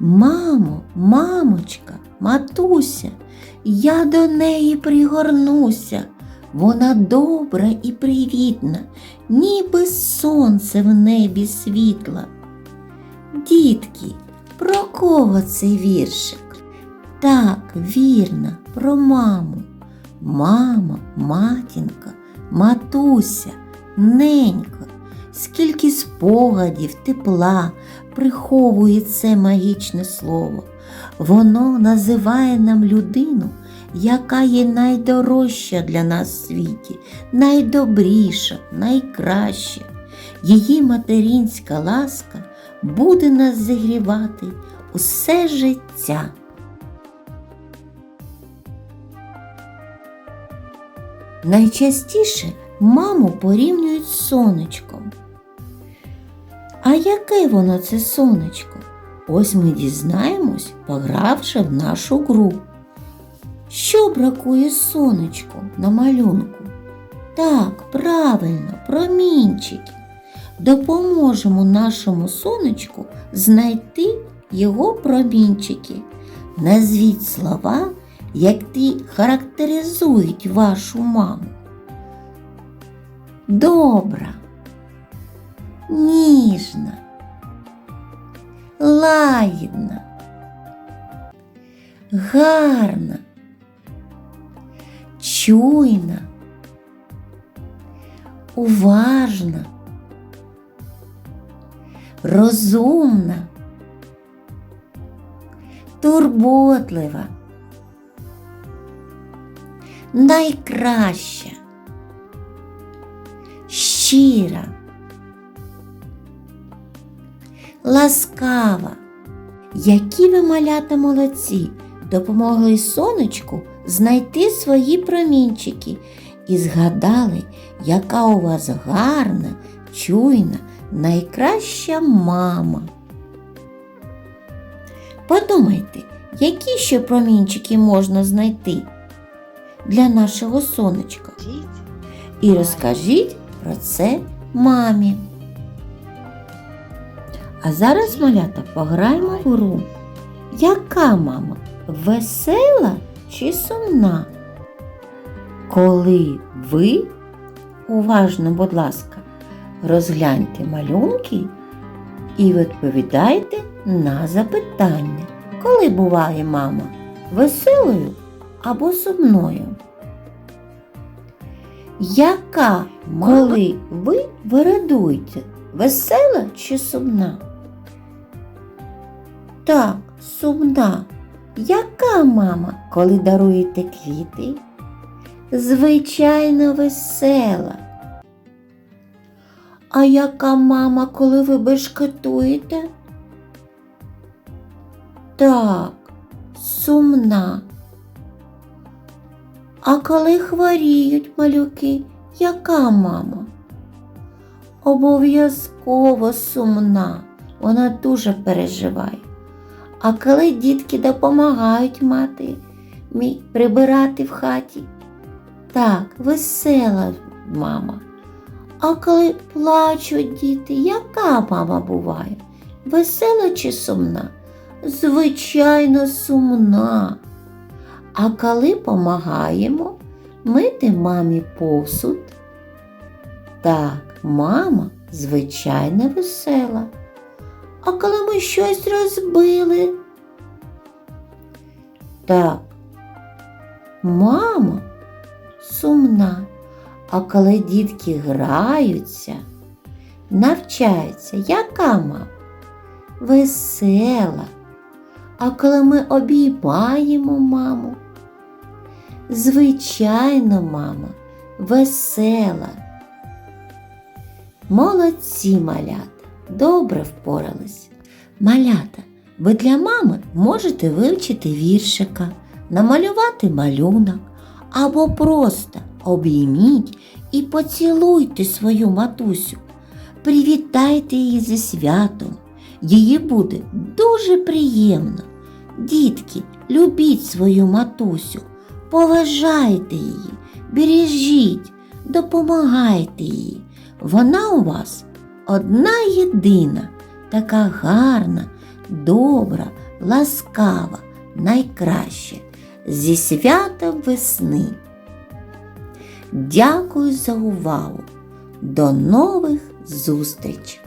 Мамо, мамочка, матуся, я до неї пригорнуся. Вона добра і привітна, ніби сонце в небі світла. Дітки, про кого цей віршик? Так, вірно, про маму. Мама, матінка, матуся, ненька, скільки спогадів, тепла приховує це магічне слово. Воно називає нам людину, яка є найдорожча для нас в світі, найдобріша, найкраща. Її материнська ласка буде нас зігрівати усе життя. Найчастіше маму порівнюють з сонечком. Яке воно це сонечко? Ось ми дізнаємось, погравши в нашу гру. Що бракує сонечку на малюнку? Так, правильно, промінчики. Допоможемо нашому сонечку знайти його промінчики. Назвіть слова, які характеризують вашу маму. Добра, ніжна, лагідна, гарна, чуйна, уважна, розумна, турботлива, найкраща, щира, ласкава. Які ви малята молодці, допомогли сонечку знайти свої промінчики і згадали, яка у вас гарна, чуйна, найкраща мама. Подумайте, які ще промінчики можна знайти для нашого сонечка. І розкажіть про це мамі. А зараз, малята, пограємо в гру. Яка мама? Весела чи сумна? Коли ви, уважно, будь ласка, розгляньте малюнки і відповідайте на запитання, коли буває мама веселою або сумною? Яка, коли ви вирадуєте, весела чи сумна? Так, сумна. Яка мама, коли даруєте квіти? Звичайно, весела. А яка мама, коли ви бешкетуєте? Так, сумна. А коли хворіють малюки, яка мама? Обов'язково сумна. Вона дуже переживає. А коли дітки допомагають мати прибирати в хаті, так, весела мама. А коли плачуть діти, яка мама буває? Весела чи сумна? Звичайно, сумна. А коли помагаємо мити мамі посуд, так, мама звичайно весела. А коли ми щось розбили? Так, мама сумна. А коли дітки граються, навчаються, яка мама? Весела. А коли ми обіймаємо маму? Звичайно, мама, весела. Молодці малята, добре впорались. Малята, ви для мами можете вивчити віршика, намалювати малюнок або просто обійміть і поцілуйте свою матусю. Привітайте її зі святом. Її буде дуже приємно. Дітки, любіть свою матусю, поважайте її, бережіть, допомагайте їй. Вона у вас одна єдина, така гарна, добра, ласкава, найкраща. Зі святом весни. Дякую за увагу. До нових зустрічей!